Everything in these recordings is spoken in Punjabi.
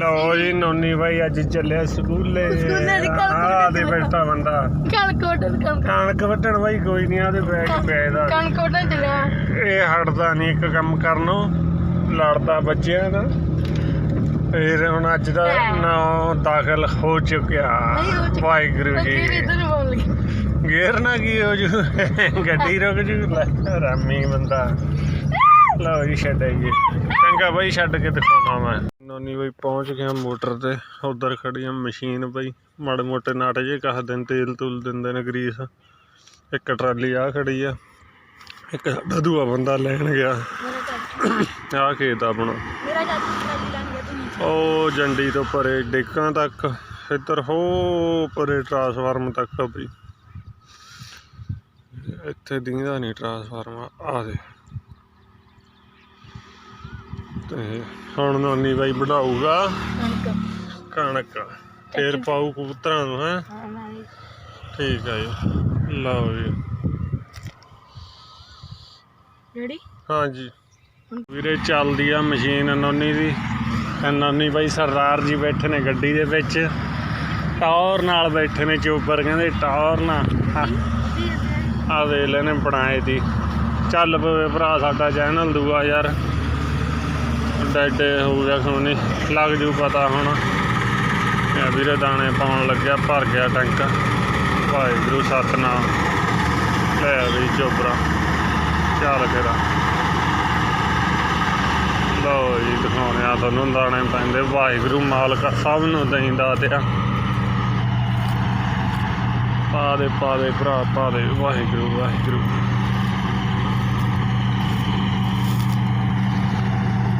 ਲਓ ਜੀ ਨੋਨੀ ਬਾਈ ਅੱਜ ਚੱਲਿਆ ਸਕੂਲੇ। ਸਕੂਲੇ ਦੀ ਕਣਕ ਆ ਦੇ ਵੱਢਣ ਬੈਠਾ ਬੰਦਾ। ਕਣਕ ਵੱਢਣ ਕਣਕ। ਕਣਕ ਵੱਢਣ ਬਾਈ ਕੋਈ ਨਹੀਂ ਆਦੇ ਬੈਗ ਪਿਆ ਦਾ। ਕਣਕ ਵੱਢਣ ਚੱਲਿਆ। ਇਹ ਹਟਦਾ ਨਹੀਂ ਇੱਕ ਕੰਮ ਕਰਨੋਂ ਲੜਦਾ ਬੱਚਿਆਂ ਦਾ। ਫਿਰ ਹੁਣ ਅੱਜ ਦਾ ਨਾਂ ਦਾਖਲ ਹੋ ਚੁੱਕਿਆ। ਵਾਹਿਗੁਰੂ ਜੀ ਗੇਰ ਨਾ ਕੀ ਹੋ ਜੂ। ਗੱਡੀ ਰੁਕ ਜੂ। ਲੈ ਰਾਮੀ ਬੰਦਾ। ਲਓ ਜੀ ਛੱਡ ਆਈਏ। ਚੰਗਾ ਬਾਈ ਛੱਡ ਕੇ ਦਿਖਾਉਣਾ ਮੈਂ। ਨੋਨੀ ਬਾਈ ਪਹੁੰਚ ਗਿਆ ਮੋਟਰ ਤੇ। ਉਧਰ ਖੜੀ ਆ ਮਸ਼ੀਨ ਬਾਈ। ਮਾੜੇ ਮੋਟੇ ਨਾਟੇ ਜੇ ਕਹ ਦਿਨ ਤੇਲ ਤੁਲ ਦਿੰਦੇ ਨੇ ਗਰੀਸ। ਇੱਕ ਟਰਾਲੀ ਆ ਖੜੀ ਆ। ਇੱਕ ਸਾਡਾ ਦੂਆ ਬੰਦਾ ਲੈਣ ਗਿਆ। ਆ ਖੇਤ ਆਪਣਾ। ਮੇਰਾ ਚਾਚੂ ਟਰਾਲੀ ਲੈਣ ਗਿਆ ਤੂੰ ਨੀਚੇ। ਉਹ ਜੰਡੀ ਤੋਂ ਪਰੇ ਡੇਕਾਂ ਤੱਕ ਇੱਧਰ ਹੋ ਪਰੇ ਟਰਾਂਸਫਾਰਮ ਤੱਕ ਬਈ। ਇੱਥੇ ਦਿਖਦਾ ਨਹੀਂ ਟਰਾਂਸਫਾਰਮ ਆ ਦੇ ਤੇ ਹੁਣ ਨਾਨੀ ਬਾਈ ਵਢਾਊਗਾ ਕਣਕ। ਫੇਰ ਪਾਊ ਕਬੂਤਰਾਂ ਨੂੰ ਹੈ? ਹਾਂ। ਠੀਕ ਆ ਜੀ। ਲਓ ਜੀ। ਰੈਡੀ ਹਾਂਜੀ। ਵੀਰੇ ਚੱਲਦੀ ਆ ਮਸ਼ੀਨ ਨੋਨੀ ਦੀ। ਨੋਨੀ ਬਾਈ ਸਰਦਾਰ ਜੀ ਬੈਠੇ ਨੇ ਗੱਡੀ ਦੇ ਵਿੱਚ। ਟੌਰ ਨਾਲ ਬੈਠੇ ਨੇ ਚੋਪਰ ਕਹਿੰਦੇ ਟੌਰ ਨਾਲ ਆ ਵੇ ਲੈਨੇ ਬਣਾਏ ਦੀ। ਚੱਲ ਪਵੇ ਭਰਾ ਸਾਡਾ ਚੈਨਲ ਦੂਆ ਯਾਰ। ਡੈਡੇ ਹੋ ਗਿਆ ਖੋਣੀ ਲੱਗ ਜੂ ਪਤਾ ਹੁਣ। ਇਹ ਵੀਰੇ ਦਾਣੇ ਪਾਉਣ ਲੱਗਿਆ, ਭਰ ਗਿਆ ਟੈਂਕ। ਵਾਹਿਗੁਰੂ, ਸਤਨਾਮ। ਲੈ ਵੀ ਚੋਪਰਾ ਚੱਲ ਕਿਹੜਾ ਲਓ ਜੀ ਦਿਖਾਉਣੇ ਆ ਤੁਹਾਨੂੰ ਦਾਣੇ ਪੈਂਦੇ। ਵਾਹਿਗੁਰੂ ਮਾਲਕ ਸਭ ਨੂੰ ਦਈਂਦਾ ਦਿਆ ਪਾ ਦੇ ਪਾ ਦੇ ਭਰਾ, ਪਾ ਦੇ। ਵਾਹਿਗੁਰੂ ਵਾਹਿਗੁਰੂ।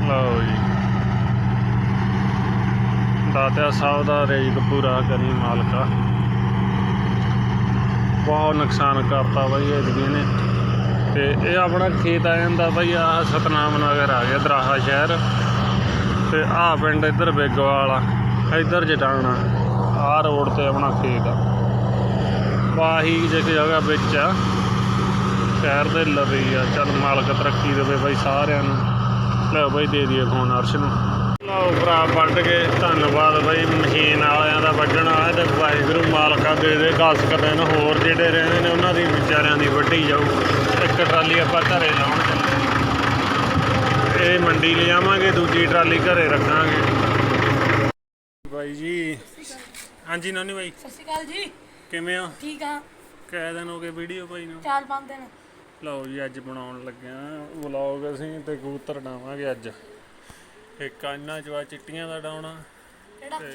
ਲਓ ਜੀ। ਦਾਤਿਆ ਸਾਹਿਬ ਦਾ ਰੇਕ ਪੂਰਾ ਕਰੀ ਮਾਲਕਾ। ਬਹੁਤ ਨੁਕਸਾਨ ਕਰਤਾ ਬਈ ਇਹ ਨੇ। ਤੇ ਇਹ ਆਪਣਾ ਖੇਤ ਆ ਜਾਂਦਾ ਬਈ ਆ ਸਤਨਾਮ ਨਗਰ ਆ ਗਿਆ, ਦਰਾਹਾ ਸ਼ਹਿਰ। ਤੇ ਆ ਪਿੰਡ ਇੱਧਰ ਬੇਗਵਾਲ ਆ, ਇੱਧਰ ਜਟਾਣਾ। ਆ ਰੋਡ ਤੇ ਆਪਣਾ ਖੇਤ ਆ। ਵਾਹੀ ਜਿਹੜੀ ਜਗ੍ਹਾ ਵਿੱਚ ਆ। ਸ਼ਹਿਰ ਦੇ ਲਵੇ ਆ। ਚੱਲ ਮਾਲਕ ਤਰੱਕੀ ਦੇਵੇ ਬਈ ਸਾਰਿਆਂ ਨੂੰ। ਲੈ ਬਈ ਦੇ ਦਈਏ ਫੋਨ ਅਰਸ਼ ਨੂੰ। ਲਓ ਭਰਾ ਵੱਢ ਕੇ ਧੰਨਵਾਦ ਬਈ ਮਸ਼ੀਨ ਵਾਲਿਆਂ ਦਾ ਵੱਢਣ ਵਾਲਾ ਤੇ ਵਾਹਿਗੁਰੂ ਮਾਲਕਾ ਦੇ ਦੇ 10 ਕੁ ਦਿਨ ਹੋਰ ਜਿਹੜੇ ਰਹਿੰਦੇ ਨੇ ਉਹਨਾਂ ਦੀ ਵਿਚਾਰਿਆਂ ਦੀ ਵੱਢੀ ਜਾਊ। ਇੱਕ ਟਰਾਲੀ ਆਪਾਂ ਘਰੇ ਲਾਉਣ ਇਹ ਮੰਡੀ ਲਿਆਵਾਂਗੇ ਦੂਜੀ ਟਰਾਲੀ ਘਰੇ ਰੱਖਾਂਗੇ। ਬਾਈ ਜੀ ਹਾਂਜੀ ਨਾਨੀ ਬਾਈ। ਸਤਿ ਸ਼੍ਰੀ ਅਕਾਲ ਜੀ। ਕਿਵੇਂ ਆ ਠੀਕ ਆ ਕੈ ਦਿਨ ਹੋ ਗਏ ਵੀਡੀਓ ਪਾਈ ਨੂੰ? ਚਾਰ ਪੰਜ ਦਿਨ। ਲਓ ਜੀ ਅੱਜ ਬਣਾਉਣ ਲੱਗਿਆ ਵਲੌਗ ਅਸੀਂ ਤੇ ਕਬੂਤਰ ਡਾਵਾਂਗੇ ਅੱਜ। ਇੱਕ ਇਹਨਾਂ ਚਵਾ ਚਿੱਟੀਆਂ ਦਾ ਡਾਉਣਾ ਤੇ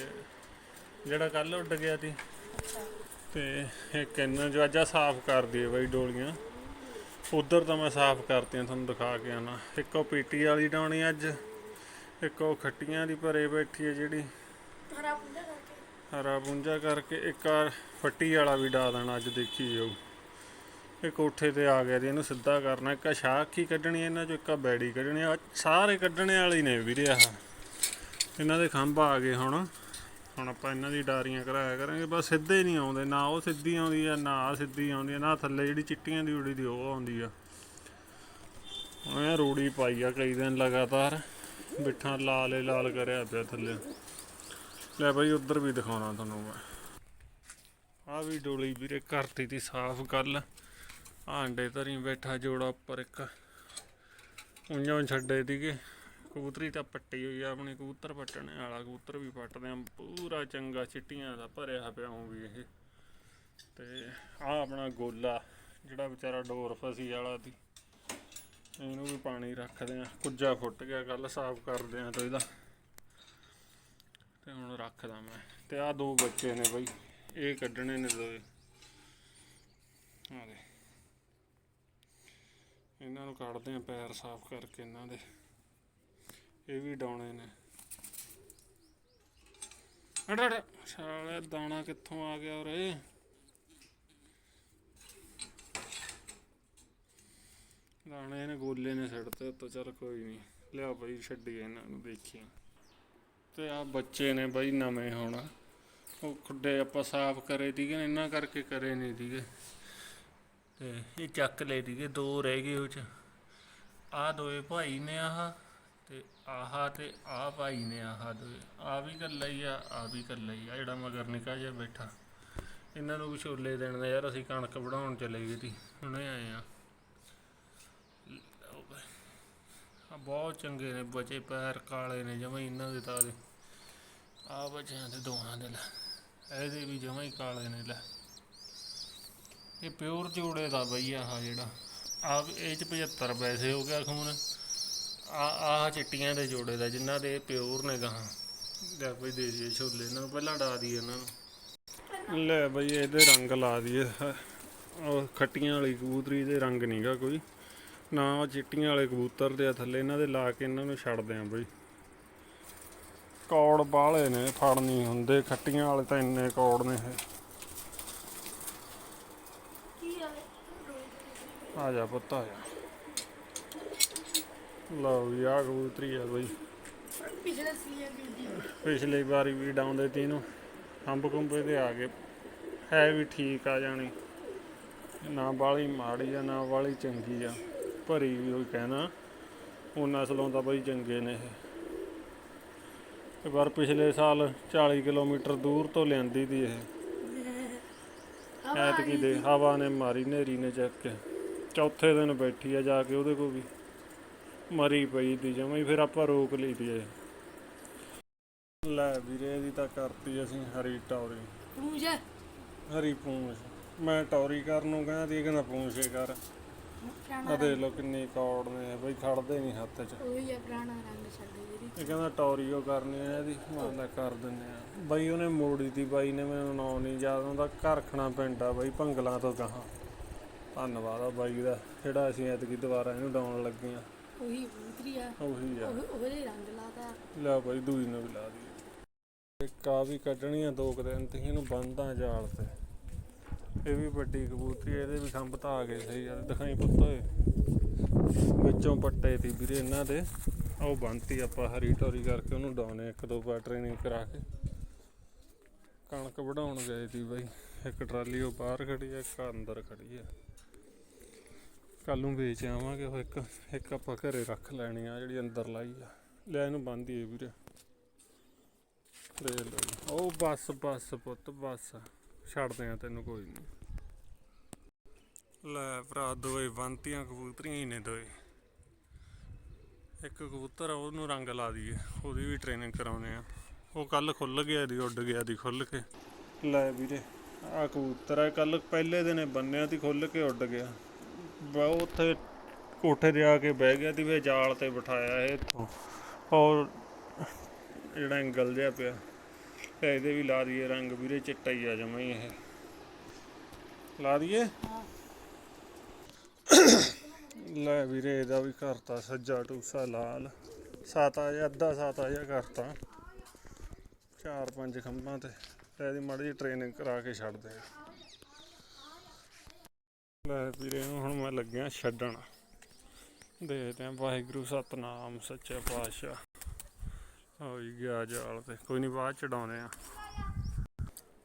ਜਿਹੜਾ ਕੱਲ ਉੱਡ ਗਿਆ ਸੀ। ਤੇ ਇੱਕ ਇਹਨਾਂ ਆਹ ਸਾਫ਼ ਕਰ ਦਈਏ ਬਾਈ ਡੋਲੀਆਂ। ਉਧਰ ਤਾਂ ਮੈਂ ਸਾਫ਼ ਕਰਤੀਆਂ ਤੁਹਾਨੂੰ ਦਿਖਾ ਕੇ ਆਣਾ ਇੱਕ ਉਹ ਪੀਟੀ ਵਾਲੀ ਡਾਉਣੀ ਅੱਜ ਇੱਕ ਉਹ ਖੱਟੀਆਂ ਦੀ ਭਰੇ ਬੈਠੀ ਹੈ ਜਿਹੜੀ। ਹਰਾ ਪੁੰਜਾ ਕਰਕੇ। ਹਰਾ ਪੁੰਜਾ ਕਰਕੇ ਇੱਕ ਆ ਫੱਟੀ ਵਾਲਾ ਵੀ ਡਾ ਦੇਣਾ ਅੱਜ ਦੇਖੀ ਜਾਊ ਇਹ ਕੋਠੇ ਤੇ ਆ ਗਿਆ ਜੀ, ਇਹਨੂੰ ਸਿੱਧਾ ਕਰਨਾ, ਇੱਕ ਸ਼ਾਖ ਹੀ ਕੱਢਣੀ ਇਹਨਾਂ ਚੋਂ, ਇੱਕ ਆ ਬੈੜੀ ਕੱਢਣੀ ਆ ਸਾਰੇ ਕੱਢਣੇ ਵਾਲੇ ਨੇ ਵੀਰੇ ਆਹ। ਇਹਨਾਂ ਦੇ ਖੰਭ ਆ ਗਏ ਹੁਣ। ਹੁਣ ਆਪਾਂ ਇਹਨਾਂ ਦੀ ਡਾਰੀਆਂ ਕਰਾਇਆ ਕਰਾਂਗੇ, ਬਸ ਸਿੱਧੇ ਨਹੀਂ ਆਉਂਦੇ, ਨਾ ਉਹ ਸਿੱਧੀ ਆਉਂਦੀ ਆ, ਨਾ ਆ ਸਿੱਧੀ ਆਉਂਦੀ ਆ, ਨਾ ਥੱਲੇ ਜਿਹੜੀ ਚਿੱਟੀਆਂ ਦੀ ਉੜੀ ਦੀ ਉਹ ਆਉਂਦੀ ਆ। ਹੁਣ ਇਹ ਰੂੜੀ ਪਾਈ ਆ ਕਈ ਦਿਨ ਲਗਾਤਾਰ, ਬਿੱਠਾ ਲਾਲ ਹੀ ਲਾਲ ਕਰਿਆ ਪਿਆ ਥੱਲੇ। ਲੈ ਭਾਈ ਉੱਧਰ ਵੀ ਦਿਖਾਉਣਾ ਤੁਹਾਨੂੰ ਮੈਂ। ਆ ਵੀ ਡੋਲੀ ਵੀਰੇ, ਕਰਤੀ ਤੀ ਸਾਫ਼ ਗੱਲ। ਆਂਡੇ ਧਰੀ ਬੈਠਾ ਜੋੜਾ ਉੱਪਰ ਇੱਕ। ਉਂਝੋਂ ਛੱਡੇ ਦੀਗੇ ਕਬੂਤਰੀ ਤਾਂ ਪੱਟੀ ਹੋਈ ਆ, ਆਪਣੇ ਕਬੂਤਰ ਪੱਟਣੇ ਵਾਲਾ ਕਬੂਤਰ ਵੀ ਪੱਟਦੇ ਆ। ਪੂਰਾ ਚੰਗਾ ਚਿੱਟੀਆਂ ਦਾ ਭਰਿਆ ਪਿਆ ਹੂੰ ਵੀ ਇਹ। ਤੇ ਆ ਆਪਣਾ ਗੋਲਾ, ਜਿਹੜਾ ਵਿਚਾਰਾ ਡੋਰ ਫਸੀ ਵਾਲਾ ਦੀ ਇਹਨੂੰ ਵੀ ਪਾਣੀ ਰੱਖਦੇ ਆ। ਕੁੱਜਾ ਫੁੱਟ ਗਿਆ ਕੱਲ ਸਾਫ਼ ਕਰਦੇ ਆ ਤਾਂ ਇਹਦਾ। ਤੇ ਹੁਣ ਰੱਖਦਾ ਮੈਂ। ਤੇ ਆ ਦੋ ਬੱਚੇ ਨੇ ਬਈ। ਇਹ ਕੱਢਣੇ ਨੇ ਦੋਏ। ਆ ਦੇ ਇਹਨਾਂ ਨੂੰ ਕੱਢਦੇ ਆ ਪੈਰ ਸਾਫ਼ ਕਰਕੇ ਇਹਨਾਂ ਦੇ। ਇਹ ਵੀ ਡਾਉਣੇ ਨੇ। ਅੜਾ ਅੜਾ ਸਾਲੇ ਦਾਣਾ ਕਿੱਥੋਂ ਆ ਗਿਆ ਉਰੇ? ਦਾਣੇ ਨੇ ਗੋਲੇ ਨੇ ਛੱਡਤੇ ਤਾਂ ਚੱਲ ਕੋਈ ਨਹੀਂ ਲਿਆ ਬਈ, ਛੱਡੀ ਇਹਨਾਂ ਨੂੰ, ਦੇਖੀ। ਤੇ ਆ ਬੱਚੇ ਨੇ ਬਈ ਨਵੇਂ ਹੋਣਾ। ਉਹ ਖੁੱਡੇ ਆਪਾਂ ਸਾਫ਼ ਕਰੇ ਦੀਗੇ ਇਹਨਾਂ ਕਰਕੇ ਕਰੇ ਨਹੀਂ ਦੀਗੇ ਤੇ ਇਹ ਚੱਕ ਲਏ ਦੀਗੇ ਦੋ ਰਹਿ ਗਏ ਉਹ ਚ। ਆ ਦੋਏ ਭਾਈ ਨੇ ਆਹ ਤੇ ਆਹਾ ਤੇ ਆ ਭਾਈ ਨੇ ਆਹਾ ਦੋ ਆ ਵੀ ਕੱਲਾ ਹੀ ਆ ਆ ਵੀ ਕੱਲਾ ਹੀ ਆ, ਜਿਹੜਾ ਮਗਰ ਨਿਕਾ ਜਿਹਾ ਬੈਠਾ। ਇਹਨਾਂ ਨੂੰ ਵੀ ਛੋਲੇ ਦੇਣ ਦਾ ਯਾਰ, ਅਸੀਂ ਕਣਕ ਵਢਾਉਣ ਚਲੇ ਗਏ ਸੀ, ਹੁਣੇ ਆਏ ਆ। ਆ ਬਹੁਤ ਚੰਗੇ ਨੇ, ਬਚੇ ਪੈਰ ਕਾਲੇ ਨੇ, ਜਮਾ ਇਹਨਾਂ ਦੇ ਤਾਂ ਦੇ ਆ ਬਚਿਆਂ ਦੇ ਦੋਹਾਂ ਦੇ ਲੈ, ਇਹਦੇ ਵੀ ਜਮਾ ਹੀ ਕਾਲੇ ਨੇ, ਲੈ। ਇਹ ਪਿਓਰ ਜੋੜੇ ਦਾ ਬਈ ਆਹ ਜਿਹੜਾ। ਆ ਇਹ ਚ 75 ਪੈਸੇ ਹੋ ਗਿਆ ਖੂਨ ਆ ਆਹ ਚਿੱਟੀਆਂ ਦੇ ਜੋੜੇ ਦਾ ਜਿਨ੍ਹਾਂ ਦੇ ਪਿਓਰ ਨੇ ਗਾਹਾਂ। ਲੈ ਬਈ ਦੇ ਜੀ ਛੋਲੇ ਇਹਨਾਂ ਨੂੰ, ਪਹਿਲਾਂ ਡਾ ਦਈਏ ਇਹਨਾਂ ਨੂੰ। ਲੈ ਬਈ ਇਹਦੇ ਰੰਗ ਲਾ ਦਈਏ। ਉਹ ਖੱਟੀਆਂ ਵਾਲੀ ਕਬੂਤਰੀ ਦੇ ਰੰਗ ਨਹੀਂਗਾ ਕੋਈ। ਨਾ ਉਹ ਚਿੱਟੀਆਂ ਵਾਲੇ ਕਬੂਤਰ ਦੇ ਆ, ਥੱਲੇ ਇਹਨਾਂ ਦੇ ਲਾ ਕੇ ਇਹਨਾਂ ਨੂੰ ਛੱਡਦੇ ਆਂ ਬਈ। ਕੌੜ ਬਾਹਲੇ ਨੇ ਫੜ ਨਹੀਂ ਹੁੰਦੇ। ਖੱਟੀਆਂ ਵਾਲੇ ਤਾਂ ਇੰਨੇ ਕੌੜ ਨੇ ਇਹ। ਆ ਜਾ ਪੁੱਤ ਆ ਜਾ। ਲਓ ਵੀ ਆ ਕਬੂਤਰੀ ਆ ਬਈ। ਪਿਛਲੇ ਸੀਜ਼ਨ ਦੀ ਪਿਛਲੀ ਵਾਰੀ ਵੀ ਡਾਉਂਦੇ ਤੀ ਨੂੰ ਅੰਬ ਕੁੰਬੇ ਤੇ ਆ ਗਏ। ਹੈ ਵੀ ਠੀਕ ਆ ਜਾਣੀ। ਨਾ ਬਾਲੀ ਮਾੜੀ ਆ ਨਾ ਬਾਲੀ ਚੰਗੀ ਆ। ਭਰੀ ਵੀ ਉਹ ਕਹਿਣਾ। ਉਹ ਨਸਲੋਂ ਤਾਂ ਬਈ ਚੰਗੇ ਨੇ ਇਹ। ਪਰ ਪਿਛਲੇ ਸਾਲ 40 ਕਿਲੋਮੀਟਰ ਦੂਰ ਤੋਂ ਲਿਆਂਦੀ ਤੀ ਇਹ। ਐਤਕੀ ਦੇ ਹਵਾ ਨੇ ਮਾਰੀ ਨੇਰੀ ਨੇ ਚੱਕ ਕੇ। ਚੌਥੇ ਦਿਨ ਬੈਠੀ ਆ ਜਾ ਕੇ ਉਹਦੇ ਕੋਲ ਵੀ ਮਰੀ ਪਈ ਤੀ ਜਮਾਂ ਹੀ ਫਿਰ ਆਪਾਂ ਰੋਕ ਲਈ ਇਹ। ਲੈ ਵੀਰੇ ਦੀ ਤਾਂ ਕਰਤੀ ਅਸੀਂ ਹਰੀ ਟੌਰੀ। ਪੂਜ ਹਰੀ ਪੂੰਛ। ਮੈਂ ਟੌਰੀ ਕਰਨ ਨੂੰ ਕਹਿੰਦਾ ਤੀ ਇਹ ਕਹਿੰਦਾ ਪੂੰਛੇ ਕਰ। ਆ ਦੇਖ ਲਓ ਕਿੰਨੀ ਕੌੜ ਨੇ ਬਈ ਖੜਦੇ ਨਹੀਂ ਹੱਥ 'ਚ। ਉਹੀ ਆ ਪੁਰਾਣਾ ਰੰਗ ਛੱਡ ਜਿਹੜੀ ਇਹ ਕਹਿੰਦਾ ਟੌਰੀ ਉਹ ਕਰਨੀ ਆ ਇਹਦੀ। ਮੈਂ ਲੈ ਕਰ ਦਿੰਨੇ ਆ। ਬਈ ਉਹਨੇ ਮੋੜੀ ਤੀ ਬਾਈ ਨੇ ਮੈਨੂੰ ਨਾਂ ਨਹੀਂ ਯਾਦ ਆਉਂਦਾ ਘਰਖਣਾ ਪਿੰਡ ਆ ਬਈ ਭੰਗਲਾਂ ਤੋਂ ਗਾਹਾਂ। ਧੰਨਵਾਦ ਆ ਬਾਈ ਦਾ ਜਿਹੜਾ ਅਸੀਂ ਐਤਕੀ ਦੁਬਾਰਾ ਇਹਨੂੰ ਡਾਉਣ ਲੱਗੇ ਆ। ਉਹੀ ਕਬੂਤਰੀ ਆ। ਉਹੀ ਆ। ਉਹ- ਉਹਦੇ ਰੰਗ ਲਾਤਾ ਲੈ ਬਾਈ ਦੂਈ ਨੂੰ ਵੀ ਲਾ ਦਈਏ। ਇੱਕ ਆ ਵੀ ਕੱਢਣੀ ਆ ਦੋ ਕੁ ਦਿਨ ਤੇ ਇਹਨੂੰ ਬੰਨਦਾ ਜਾਲ ਤੇ। ਇਹ ਵੀ ਵੱਡੀ ਕਬੂਤਰੀ ਆ, ਇਹਦੇ ਵੀ ਖੰਭ ਤਾਂ ਆ ਗਏ ਸਹੀ ਯਾਰ ਦਿਖਾਈ ਪੁੱਤ ਓਏ। ਵਿੱਚੋਂ ਪੱਟੇ ਤੀ ਵੀਰੇ ਇਹਨਾਂ ਦੇ। ਉਹ ਬੰਨਤੀ ਆਪਾਂ ਹਰੀ ਟੋਰੀ ਕਰਕੇ ਉਹਨੂੰ ਡਾਉਣੇ ਇੱਕ ਦੋ ਵਾਰ ਟ੍ਰੇਨਿੰਗ ਕਰਾ ਕੇ। ਕਣਕ ਵਢਾਉਣ ਗਏ ਤੀ ਬਾਈ। ਇੱਕ ਟਰਾਲੀ ਉਹ ਬਾਹਰ ਖੜੀ ਆ, ਇੱਕ ਅੰਦਰ ਖੜੀ ਆ। ਕੱਲ ਨੂੰ ਵੇਚ ਆਵਾਂਗੇ ਉਹ ਇੱਕ ਇੱਕ ਆਪਾਂ ਘਰੇ ਰੱਖ ਲੈਣੀ ਆ ਜਿਹੜੀ ਅੰਦਰ ਲਾਈ ਆ। ਲੈ ਇਹਨੂੰ ਬੰਨ ਦਈਏ ਵੀਰੇ। ਲੈ ਲਓ ਉਹ ਬੱਸ ਬੱਸ ਪੁੱਤ, ਬੱਸ। ਛੱਡਦੇ ਆ ਤੈਨੂੰ ਕੋਈ ਨਹੀਂ। ਲੈ ਭਰਾ, ਦੋਏ ਬੰਤੀਆਂ ਕਬੂਤਰੀਆਂ ਹੀ ਨੇ ਦੋਏ। ਇੱਕ ਕਬੂਤਰ ਆ, ਉਹਨੂੰ ਰੰਗ ਲਾ ਦਈਏ। ਉਹਦੀ ਵੀ ਟ੍ਰੇਨਿੰਗ ਕਰਾਉਨੇ ਆ। ਉਹ ਕੱਲ ਖੁੱਲ ਗਿਆ ਦੀ ਉੱਡ ਗਿਆ ਦੀ ਖੁੱਲ ਕੇ। ਲੈ ਵੀਰੇ ਆ ਕਬੂਤਰ ਆ, ਕੱਲ ਪਹਿਲੇ ਦਿਨੇ ਬੰਨਿਆ ਤੀ ਖੁੱਲ ਕੇ ਉੱਡ ਗਿਆ। ਬਹੁਤ ਉੱਥੇ ਕੋਠੇ ਤੇ ਆ ਕੇ ਬਹਿ ਗਿਆ ਤੇ ਫਿਰ ਜਾਲ ਤੇ ਬਿਠਾਇਆ ਇਹ ਇੱਥੋਂ। ਔਰ ਜਿਹੜਾ ਐਂਗਲ ਜਿਹਾ ਪਿਆ, ਤੇ ਇਹਦੇ ਵੀ ਲਾ ਦਈਏ ਰੰਗ ਵੀਰੇ, ਚਿੱਟਾ ਹੀ ਆ ਜਮਾ ਹੀ ਇਹ। ਲਾ ਦਈਏ? ਲੈ ਵੀਰੇ, ਇਹਦਾ ਵੀ ਕਰਤਾ ਸੱਜਾ ਟੂਸਾ ਲਾਲ। ਸਾਤਾ ਜਿਹਾ, ਅੱਧਾ ਸਾਤਾ ਜਿਹਾ ਕਰਤਾ। ਚਾਰ ਪੰਜ ਖੰਭਾਂ ਤੇ ਇਹਦੀ ਮਾੜੀ ਜਿਹੀ ਟ੍ਰੇਨਿੰਗ ਕਰਾ ਕੇ ਛੱਡਦੇ ਆ। ਲੈ ਵੀਰੇ ਨੂੰ ਹੁਣ ਮੈਂ ਲੱਗਿਆ ਛੱਡਣ। ਦੇਖਦੇ ਆਂ ਵਾਹਿਗੁਰੂ ਸਤਨਾਮ ਸੱਚੇ ਪਾਤਸ਼ਾਹ। ਹੋਈ ਗਿਆ ਜਾਲ ਤੇ। ਕੋਈ ਨਹੀਂ ਬਾਅਦ ਚੜਾਉਨੇ ਆ।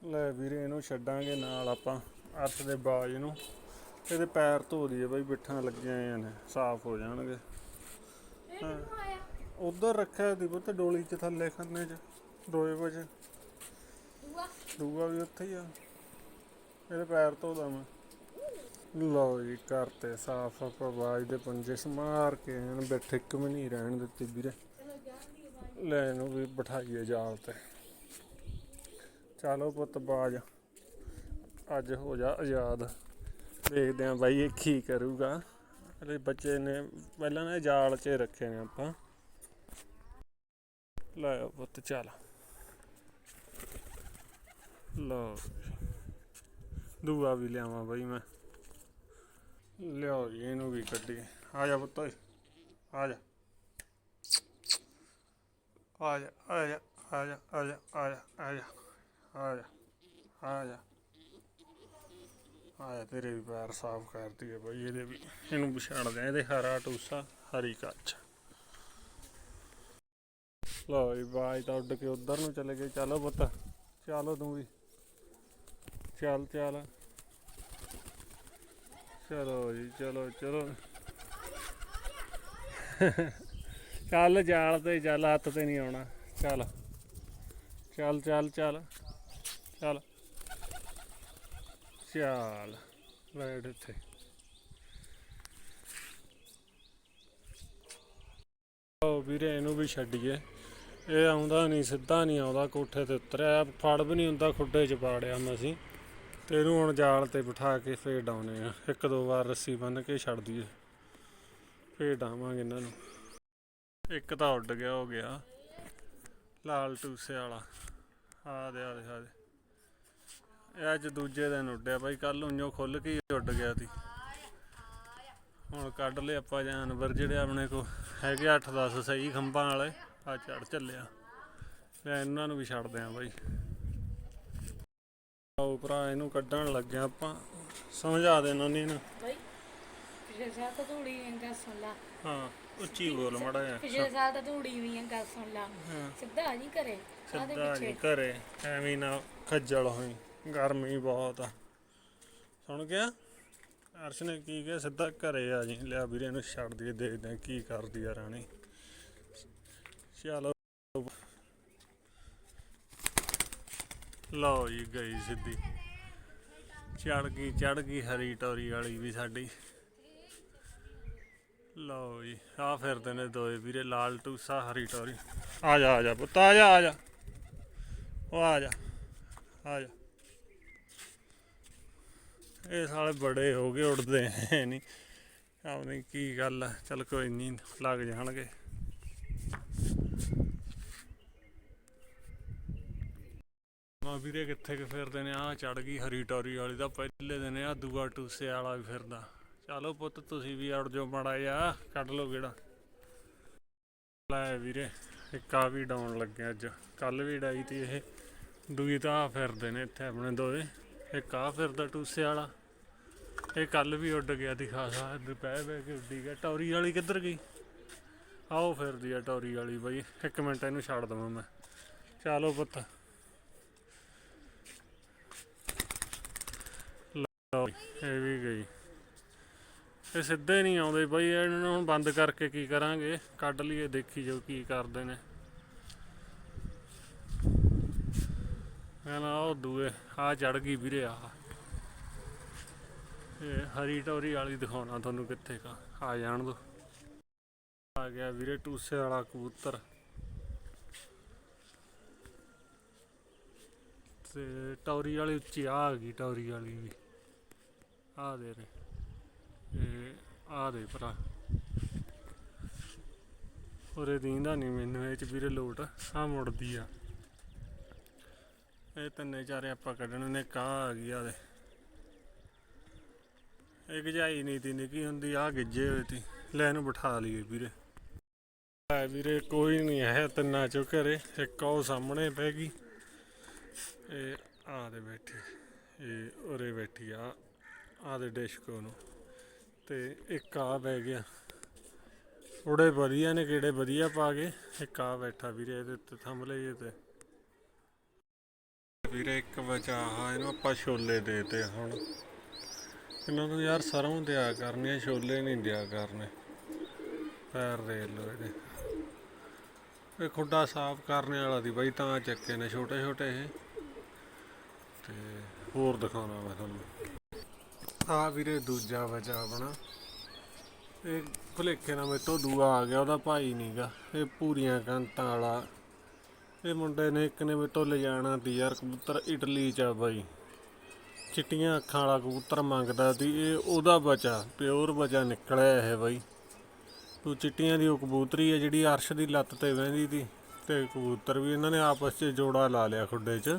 ਲੈ ਵੀਰੇ ਇਹਨੂੰ ਛੱਡਾਂਗੇ ਨਾਲ ਆਪਾਂ ਅੱਠ ਦੇ ਬਾਜ ਨੂੰ। ਇਹਦੇ ਪੈਰ ਧੋ ਦਈਏ ਬਈ ਬਿੱਠਾਂ ਲੱਗੀਆਂ ਹੋਈਆਂ ਨੇ। ਸਾਫ਼ ਹੋ ਜਾਣਗੇ। ਉਧਰ ਰੱਖਿਆ ਦੀ ਪੁੱਤ ਡੋਲੀ ਚ ਥੱਲੇ ਖੰਨੇ ਚ। ਦੋਏ ਵਜੇ ਦੂਆ। ਦੂਆ ਵੀ ਉੱਥੇ ਹੀ ਆ। ਇਹਦੇ ਪੈਰ ਧੋਦਾ ਮੈਂ। ਲਓ ਜੀ ਕਰਤੇ ਸਾਫ਼ ਆਪਾਂ ਬਾਜ ਦੇ ਪੰਜੇ ਸਮਾਰ ਕੇ ਐਨ ਬੈਠੇ ਇੱਕ ਵੀ ਨਹੀਂ ਰਹਿਣ ਦਿੱਤੇ ਵੀਰੇ। ਲੈ ਇਹਨੂੰ ਵੀ ਬਿਠਾਈਏ ਜਾਲ ਤੇ। ਚਲੋ ਪੁੱਤ ਬਾਜ। ਅੱਜ ਹੋ ਜਾ ਆਜ਼ਾਦ। ਦੇਖਦੇ ਆਂ ਬਾਈ ਇਹ ਕੀ ਕਰੂਗਾ। ਅਰੇ ਬੱਚੇ ਨੇ ਪਹਿਲਾਂ ਨਾ ਜਾਲ 'ਚ ਰੱਖੇ ਨੇ ਆਪਾਂ। ਲੈ ਪੁੱਤ ਚੱਲ। ਲਓ ਦੂਆ ਵੀ ਲਿਆਵਾਂ ਬਾਈ ਮੈਂ। ਲਿਆਓ ਜੀ, ਇਹਨੂੰ ਵੀ ਕੱਢੀ ਆ ਜਾ ਪੁੱਤ, ਓਏ, ਆ ਜਾ। ਆ ਜਾ ਆ ਜਾ ਆ ਜਾ ਆ ਜਾ ਆ ਜਾ ਆ ਜਾ ਆ ਜਾ ਆ ਜਾ। ਆ ਤੇਰੇ ਵੀ ਪੈਰ ਸਾਫ਼ ਕਰਦੀ ਹੈ ਬਾਈ, ਇਹਦੇ ਵੀ। ਇਹਨੂੰ ਵਿਛਾੜ ਦੇ ਇਹਦੇ ਹਰਾ ਟੂਸਾ, ਹਰੀ ਕੱਚ। ਲਓ ਜੀ ਬਾਈ ਤਾਂ ਉੱਡ ਕੇ ਉਧਰ ਨੂੰ ਚਲੇ ਗਏ। ਚਲੋ ਪੁੱਤ, ਚਲੋ ਤੂੰ ਵੀ। ਚੱਲ ਚੱਲ। ਚਲੋ ਜੀ, ਚਲੋ ਚਲੋ। ਚੱਲ, ਜਾਲ ਤੇ ਚੱਲ, ਹੱਥ ਤੇ ਨਹੀਂ ਆਉਣਾ। ਚੱਲ ਚੱਲ ਚੱਲ ਚੱਲ। ਚੱਲ। ਚੱਲ, ਬੈਠ ਇੱਥੇ। ਉਹ ਵੀਰੇ, ਇਹਨੂੰ ਵੀ ਛੱਡੀਏ। ਇਹ ਆਉਂਦਾ ਨਹੀਂ, ਸਿੱਧਾ ਨਹੀਂ ਆਉਂਦਾ, ਕੋਠੇ ਤੇ ਉਤਰਿਆ। ਫੜ ਵੀ ਨਹੀਂ ਹੁੰਦਾ, ਖੁੱਡੇ 'ਚ ਪਾੜਿਆ ਮੈਂ ਮਸੀਂ ਤੇ ਇਹਨੂੰ ਹੁਣ ਜਾਲ ਤੇ ਬਿਠਾ ਕੇ ਫੇਰ ਡਾਉਨੇ ਆ। ਇੱਕ ਦੋ ਵਾਰ ਰੱਸੀ ਬੰਨ ਕੇ ਛੱਡ ਦਈਏ। ਫੇਰ ਡਾਵਾਂਗੇ ਇਹਨਾਂ ਨੂੰ। ਇੱਕ ਤਾਂ ਉੱਡ ਗਿਆ, ਹੋ ਗਿਆ। ਲਾਲ ਟੂਸੇ ਵਾਲਾ। ਆ ਦੇ ਆ ਦੇ ਆ ਦੇ। ਇਹ ਅੱਜ ਦੂਜੇ ਦਿਨ ਉੱਡਿਆ ਬਾਈ। ਕੱਲ ਉਈਓ ਖੁੱਲ ਕੇ ਉੱਡ ਗਿਆ ਸੀ। ਹੁਣ ਕੱਢ ਲਏ ਆਪਾਂ ਜਾਨਵਰ ਜਿਹੜੇ ਆਪਣੇ ਕੋ ਹੈਗੇ 8-10 ਸਹੀ ਖੰਭਾਂ ਵਾਲੇ। ਆ ਚੜ ਚੱਲਿਆ। ਲੈ ਇਹਨਾਂ ਨੂੰ ਵੀ ਛੱਡਦੇ ਆ ਬਾਈ। ਆਓ ਭਰਾ ਇਹਨੂੰ ਕੱਢਣ ਲੱਗਿਆ ਆਪਾਂ। ਸਮਝਾ ਦੇਣਾ ਨਹੀਂ ਨਾ ਬਈ ਪਿਛਲੇ ਸਾਲ ਤਾਂ ਧੂੜੀ ਵੀ ਗੱਲ ਸੁਣ ਲਾ। ਹਾਂ ਉੱਚੀ ਬੋਲ ਮੜਾ ਜਾ ਪਿਛਲੇ ਸਾਲ ਤਾਂ ਧੂੜੀ ਵੀ ਗੱਲ ਸੁਣ ਲਾ। ਹਾਂ। ਸਿੱਧਾ ਨਹੀਂ ਕਰੇ ਆਦੇ ਸਿੱਧਾ ਪਿੱਛੇ ਨਹੀਂ ਘਰੇ ਐਵੇਂ ਨਾ ਖੱਜਲ ਹੋਈ। ਗਰਮੀ ਬਹੁਤ ਆ। ਸੁਣ ਗਿਆ? ਅਰਸ਼ ਨੇ ਕੀ ਕਿਹਾ? ਸਿੱਧਾ ਘਰੇ ਆ ਜੀ। ਲਿਆ ਵੀਰੇ ਇਹਨੂੰ ਛੱਡ ਦਈਏ ਦੇਖਦੇ ਆ ਕੀ ਕਰਦੀ ਆ ਰਾਣੀ। ਚਲੋ। ਲਓ ਜੀ, ਗਈ ਸਿੱਧੀ। ਚੜ ਗਈ ਚੜ ਗਈ ਹਰੀ ਟੋਰੀ ਵਾਲੀ ਵੀ ਸਾਡੀ। ਲਓ ਜੀ ਆ ਫਿਰਦੇ ਨੇ ਦੋਏ ਵੀਰੇ, ਲਾਲ ਟੂਸਾ, ਹਰੀ ਟੋਰੀ। ਆ ਜਾ ਆ ਜਾ ਪੁੱਤ, ਆ ਜਾ ਆ ਜਾ। ਉਹ ਆ ਜਾ ਆ ਜਾ। ਇਹ ਸਾਲੇ ਬੜੇ ਹੋ ਗਏ ਉੜਦੇ ਨਹੀਂ। ਆਪਣੀ ਕੀ ਗੱਲ ਆ, ਚਲ ਕੋਈ ਨਹੀਂ ਲੱਗ ਜਾਣਗੇ। ਮਾ ਵੀਰੇ ਕਿੱਥੇ ਕਿ ਫਿਰਦੇ ਨੇ? ਆ ਚੜ ਗਈ ਹਰੀ ਟੋਰੀ ਵਾਲੀ ਦਾ, ਪਹਿਲੇ ਦਿਨ ਆ ਦੂਆ ਟੂਸੇ ਵਾਲਾ ਵੀ ਫਿਰਦਾ। ਚਲੋ ਪੁੱਤ ਤੁਸੀਂ ਵੀ ਅੜ ਜਾਓ ਮਾੜਾ ਜਿਹਾ, ਕੱਢ ਲਓ ਕਿਹੜਾ ਲੈ ਵੀਰੇ, ਇੱਕ ਆ ਵੀ ਡਾਉਣ ਲੱਗਿਆ ਅੱਜ। ਕੱਲ ਵੀ ਡਾਈ ਤੀ ਇਹ। ਦੂਈ ਤਾਂ ਆ ਫਿਰਦੇ ਨੇ ਇੱਥੇ ਆਪਣੇ ਦੋਏ ਇੱਕ ਆ ਫਿਰਦਾ ਟੂਸੇ ਵਾਲਾ। ਇਹ ਕੱਲ ਵੀ ਉੱਡ ਗਿਆ ਦੀ ਖਾਸਾ ਇੱਧਰ ਪੈ ਕੇ ਉੱਡੀ ਗਿਆ। ਟੌਰੀ ਵਾਲੀ ਕਿੱਧਰ ਗਈ? ਆਓ ਫਿਰਦੀ ਆ ਟੌਰੀ ਵਾਲੀ ਬਾਈ। ਇੱਕ ਮਿੰਟ ਇਹਨੂੰ ਛੱਡ ਦਵਾਂ ਮੈਂ। ਚਲੋ ਪੁੱਤ। ਲਓ ਇਹ ਵੀ ਗਈ। ਇਹ ਸਿੱਧੇ ਨਹੀਂ ਆਉਂਦੇ ਬਈ ਇਹਨਾਂ ਨੂੰ ਬੰਦ ਕਰਕੇ ਕੀ ਕਰਾਂਗੇ? ਕੱਢ ਲਈਏ, ਦੇਖੀ ਜੋ ਕੀ ਕਰਦੇ ਨੇ। ਨਾ ਉਹ ਦੂਏ ਆ ਚੜ ਗਈ ਵੀਰੇ ਆ ਇਹ ਹਰੀ ਟੋਰੀ ਵਾਲੀ ਦਿਖਾਉਣਾ ਤੁਹਾਨੂੰ ਕਿੱਥੇ ਕਾ ਆ ਜਾਣ ਦੋ। ਆ ਗਿਆ ਵੀਰੇ ਟੂਸੇ ਵਾਲਾ ਕਬੂਤਰ। ਤੇ ਟੌਰੀ ਵਾਲੀ ਉੱਚੀ ਆ ਆ ਗਈ, ਟੌਰੀ ਵਾਲੀ ਵੀ। ਆ ਦੇ ਰੇ ਇਹ ਆ ਦੇ ਭਰਾ। ਉਰੇ ਦੀਂਦਾ ਨਹੀਂ ਮੈਨੂੰ, ਇਹ ਚ ਵੀਰੇ ਲੋਟ ਆ ਮੁੜਦੀ ਆ। ਇਹ ਤਿੰਨੇ ਚਾਰੇ ਆਪਾਂ ਕੱਢਣ ਨੇ ਕਾ ਆ ਗਈ ਆ ਦੇ। ਇਹ ਗਜਾਈ ਨਹੀਂ ਤੀ, ਨਿੱਕੀ ਹੁੰਦੀ ਆ ਗਿੱਜੇ ਹੋਏ ਤੀ। ਲੈ ਇਹਨੂੰ ਬਿਠਾ ਲਈਏ ਵੀਰੇ। ਆ ਵੀਰੇ, ਕੋਈ ਨਹੀਂ ਹੈ ਤਿੰਨਾਂ ਚੋਂ ਘਰੇ, ਇੱਕ ਉਹ ਸਾਹਮਣੇ ਪੈ ਗਈ। ਇਹ ਆ ਦੇ ਬੈਠੀ। ਇਹ ਉਰੇ ਬੈਠੀ ਆ। ਆਦੇ ਡਿਸ਼ਕੋ ਨੂੰ ਤੇ ਇੱਕ ਆ ਬਹਿ ਗਿਆ। ਉਹੜੇ ਵਧੀਆ ਨੇ, ਕਿਹੜੇ ਵਧੀਆ ਪਾ ਕੇ। ਇੱਕ ਆ ਬੈਠਾ ਵੀਰੇ, ਇਹਦੇ ਉੱਤੇ ਥੰਮ ਲਈਏ ਤੇ। ਵੀਰੇ ਇੱਕ ਬਚਾ ਆ ਇਹਨੂੰ ਆਪਾਂ ਛੋਲੇ ਦੇਤੇ ਹੁਣ। ਇਹਨਾਂ ਨੂੰ ਯਾਰ ਸਰੋਂ ਦਿਆ ਕਰਨੀ ਆ, ਛੋਲੇ ਨਹੀਂ ਦਿਆ ਕਰਨੇ। ਪੈਰ ਦੇ ਲੋ ਇਹਦੇ। ਇਹ ਖੁੱਡਾ ਸਾਫ਼ ਕਰਨੇ ਵਾਲਾ ਦੀ ਬਾਈ, ਤਾਂ ਚੱਕੇ ਨੇ ਛੋਟੇ ਛੋਟੇ ਇਹ। ਤੇ ਹੋਰ ਦਿਖਾਉਣਾ ਮੈਂ ਤੁਹਾਨੂੰ। ਆ ਵੀਰੇ ਦੂਜਾ ਬਚਾ ਆਪਣਾ। ਇਹ ਭੁਲੇਖੇ ਨਾਲ ਮੇਰੇ ਤੋਂ ਦੂਆ ਆ ਗਿਆ, ਉਹਦਾ ਭਾਈ ਨਹੀਂਗਾ ਇਹ ਪੂਰੀਆਂ ਕੰਟਾਂ ਵਾਲਾ। ਇਹ ਮੁੰਡੇ ਨੇ ਇੱਕ ਨੇ ਮੇਰੇ ਤੋਂ ਲਿਜਾਣਾ ਤੀ ਯਾਰ ਕਬੂਤਰ ਇਟਲੀ ਚ ਆ ਬਾਈ। ਚਿੱਟੀਆਂ ਅੱਖਾਂ ਵਾਲਾ ਕਬੂਤਰ ਮੰਗਦਾ ਸੀ ਇਹ ਉਹਦਾ ਬਚਾ ਪਿਓਰ ਬਚਾ ਨਿਕਲਿਆ ਇਹ ਬਾਈ। ਤੂੰ ਚਿੱਟੀਆਂ ਦੀ ਉਹ ਕਬੂਤਰੀ ਹੈ ਜਿਹੜੀ ਅਰਸ਼ ਦੀ ਲੱਤ ਤੇ ਬਹਿੰਦੀ ਸੀ ਤੇ ਕਬੂਤਰ ਵੀ ਇਹਨਾਂ ਨੇ ਆਪਸ 'ਚ ਜੋੜਾ ਲਾ ਲਿਆ ਖੁੱਡੇ 'ਚ।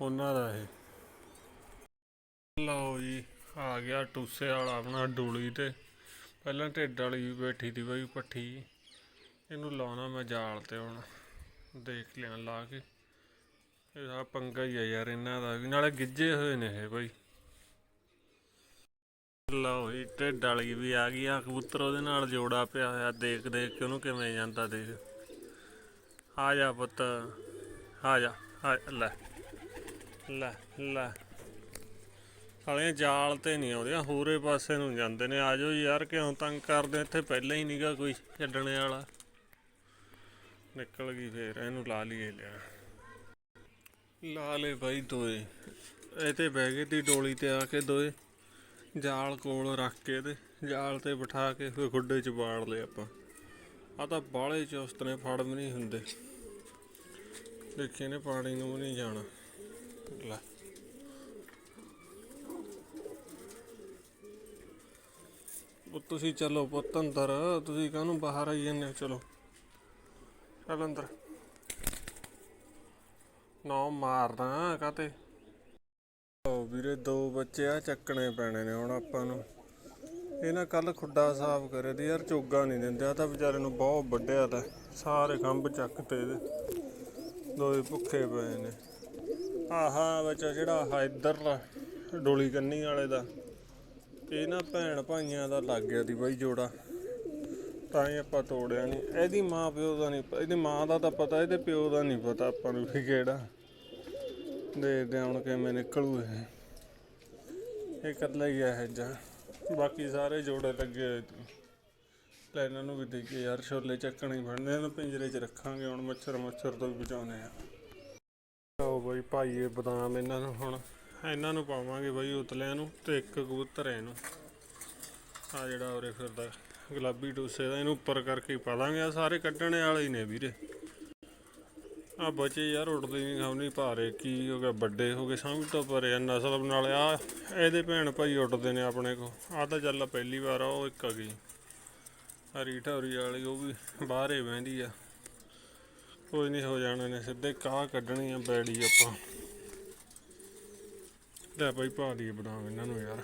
ਉਹਨਾਂ ਦਾ ਇਹ। ਲਓ ਜੀ, ਆ ਗਿਆ ਟੂਸੇ ਵਾਲਾ ਆਪਣਾ ਡੂਲੀ ਤੇ। ਪਹਿਲਾਂ ਢਿੱਡ ਵਾਲੀ ਵੀ ਬੈਠੀ ਦੀ ਬਾਈ, ਪੱਠੀ। ਇਹਨੂੰ ਲਾਉਣਾ ਮੈਂ ਜਾਲ ਤੇ ਹੁਣ, ਦੇਖ ਲਿਆ ਲਾ ਕੇ। ਇਹ ਆ ਪੰਗਾ ਹੀ ਆ ਯਾਰ ਇਹਨਾਂ ਦਾ ਵੀ, ਨਾਲੇ ਗਿੱਜੇ ਹੋਏ ਨੇ ਇਹ ਬਾਈ। ਲਓ ਜੀ, ਢਿੱਡ ਵਾਲੀ ਵੀ ਆ ਗਈ ਆ ਕਬੂਤਰ ਉਹਦੇ ਨਾਲ ਜੋੜਾ ਪਿਆ ਹੋਇਆ, ਦੇਖ ਦੇਖ ਕੇ ਉਹਨੂੰ ਕਿਵੇਂ ਜਾਂਦਾ ਦੇਖ। ਆ ਜਾ ਪੁੱਤ ਆ ਜਾ, ਲੈ ਲੈ ਲੈ। ਸਾਲੇ ਜਾਲ ਤੇ ਨਹੀਂ ਆਉਂਦੀਆਂ, ਹੋਰੇ ਪਾਸੇ ਨੂੰ ਜਾਂਦੇ ਨੇ। ਆਜੋ ਯਾਰ, ਕਿਉਂ ਤੰਗ ਕਰਦੇ? ਇੱਥੇ ਪਹਿਲਾਂ ਹੀ ਨਹੀਂਗਾ ਕੋਈ ਛੱਡਣੇ ਵਾਲਾ। ਨਿਕਲ ਗਈ ਫੇਰ, ਇਹਨੂੰ ਲਾ ਲਈਏ ਲਿਆ। ਲਾ ਲੈ ਬਾਈ ਦੋਏ। ਇਹ ਤੇ ਬਹਿ ਗਏ ਤੀ ਡੋਲੀ ਤੇ ਆ ਕੇ ਦੋਏ। ਜਾਲ ਕੋਲ ਰੱਖ ਕੇ ਤੇ ਜਾਲ ਤੇ ਬਿਠਾ ਕੇ ਫਿਰ ਖੁੱਡੇ ਚ ਬਾੜ ਲਏ ਆਪਾਂ। ਆ ਤਾਂ ਬਾਲੇ ਚੁਸਤ ਨੇ, ਫੜ ਵੀ ਨਹੀਂ ਹੁੰਦੇ। ਦੇਖੇ ਨੇ ਪਾਣੀ ਨੂੰ ਵੀ ਨਹੀਂ ਜਾਣਾ। ਲੈ। ਉਹ ਤੁਸੀਂ ਚਲੋ ਪੁੱਤ ਅੰਦਰ। ਤੁਸੀਂ ਕਾਹਨੂੰ ਬਾਹਰ ਆਈ ਜਾਂਦੇ ਹੋ? ਚਲੋ। ਚੱਲ ਅੰਦਰ। ਨਾ ਮਾਰਨਾ ਕਾਤੇ ਓ ਵੀਰੇ, ਦੋ ਬੱਚੇ ਆ, ਚੱਕਣੇ ਪੈਣੇ ਨੇ ਹੁਣ ਆਪਾਂ ਨੂੰ। ਇਹ ਨਾ ਕੱਲ ਖੁੱਡਾ ਸਾਫ਼ ਕਰੇ ਦੀ ਯਾਰ ਚੋਗਾ ਨਹੀਂ ਦਿੰਦੇ। ਆ ਤਾਂ ਵਿਚਾਰੇ ਨੂੰ ਬਹੁਤ ਵੱਡਿਆ ਤਾਂ। ਸਾਰੇ ਖੰਭ ਚੱਕਤੇ ਇਹਦੇ। ਦੋਏ ਭੁੱਖੇ ਪਏ ਨੇ। ਆਹਾ ਬੱਚਾ ਜਿਹੜਾ ਆਹ ਇੱਧਰਲਾ, ਡੋਲੀ ਕੰਨੀ ਵਾਲੇ ਦਾ। ਇਹ ਨਾ ਭੈਣ ਭਾਈਆਂ ਦਾ ਲੱਗ ਗਿਆ ਦੀ ਬਾਈ ਜੋੜਾ। ਤਾਂ ਹੀ ਆਪਾਂ ਤੋੜਿਆ ਨਹੀਂ ਇਹਦੀ ਮਾਂ ਪਿਓ ਦਾ ਨਹੀਂ ਇਹਦੀ ਮਾਂ ਦਾ ਤਾਂ ਪਤਾ, ਇਹਦੇ ਪਿਓ ਦਾ ਨਹੀਂ ਪਤਾ ਆਪਾਂ ਨੂੰ ਵੀ ਕਿਹੜਾ। ਦੇਖਦੇ ਹੁਣ ਕਿਵੇਂ ਨਿਕਲੂ ਇਹ। ਇਹ ਇਕੱਲਾ ਹੀ ਹੈ ਜਾ ਬਾਕੀ ਸਾਰੇ ਜੋੜੇ ਲੱਗੇ ਹੋਏ ਤੇ ਲੈ ਇਹਨਾਂ ਨੂੰ ਵੀ ਦੇਖੇ ਯਾਰ, ਛੋਲੇ ਚੱਕਣੇ ਹੀ ਬਣਦੇ ਇਹਨਾਂ ਪਿੰਜਰੇ 'ਚ ਰੱਖਾਂਗੇ, ਹੁਣ ਮੱਛਰ ਮੱਛਰ ਤੋਂ ਵੀ ਬਚਾਉਣੇ ਆ ਆਓ ਬਈ ਭਾਈਏ ਬਦਾਮ ਇਹਨਾਂ ਨੂੰ ਹੁਣ। ਇਹਨਾਂ ਨੂੰ ਪਾਵਾਂਗੇ ਬਾਈ ਉਤਲਿਆਂ ਨੂੰ ਤੇ ਇੱਕ ਕਬੂਤਰ ਹੈ ਇਹਨੂੰ। ਆ ਜਿਹੜਾ ਉਰੇ ਫਿਰਦਾ, ਗੁਲਾਬੀ ਡੂਸੇ ਦਾ, ਇਹਨੂੰ ਉੱਪਰ ਕਰਕੇ ਹੀ ਪਾ ਦਾਂਗੇ। ਆ ਸਾਰੇ ਕੱਢਣੇ ਵਾਲੇ ਹੀ ਨੇ ਵੀਰੇ। ਆ ਬੱਚੇ ਯਾਰ ਉੱਡਦੇ ਨਹੀਂ ਖਾਉਣੀ ਭਾਰੇ ਕੀ ਹੋ ਗਿਆ, ਵੱਡੇ ਹੋ ਗਏ, ਸਮਝ ਤੋਂ ਪਰੇ ਆ, ਨਸਲ ਨਾਲ ਆ ਇਹਦੇ ਭੈਣ ਭਾਈ ਉੱਡਦੇ ਨੇ ਆਪਣੇ ਕੋ ਆ ਤਾਂ ਚੱਲ ਪਹਿਲੀ ਵਾਰ ਆ, ਉਹ ਇੱਕ ਆ ਗਈ। ਆ ਰੀਠਾ ਹੋਰੀ ਵਾਲੀ, ਉਹ ਵੀ ਬਾਹਰੇ ਬਹਿੰਦੀ ਆ। ਕੋਈ ਨਹੀਂ ਹੋ ਜਾਣੇ ਨੇ ਸਿੱਧੇ ਕਾਹ ਕੱਢਣੀ ਆ ਬੈੜੀ ਆਪਾਂ। ਲੈ ਭਾਈ ਪਾ ਲਈਏ ਬਦਾਮ ਇਹਨਾਂ ਨੂੰ ਯਾਰ।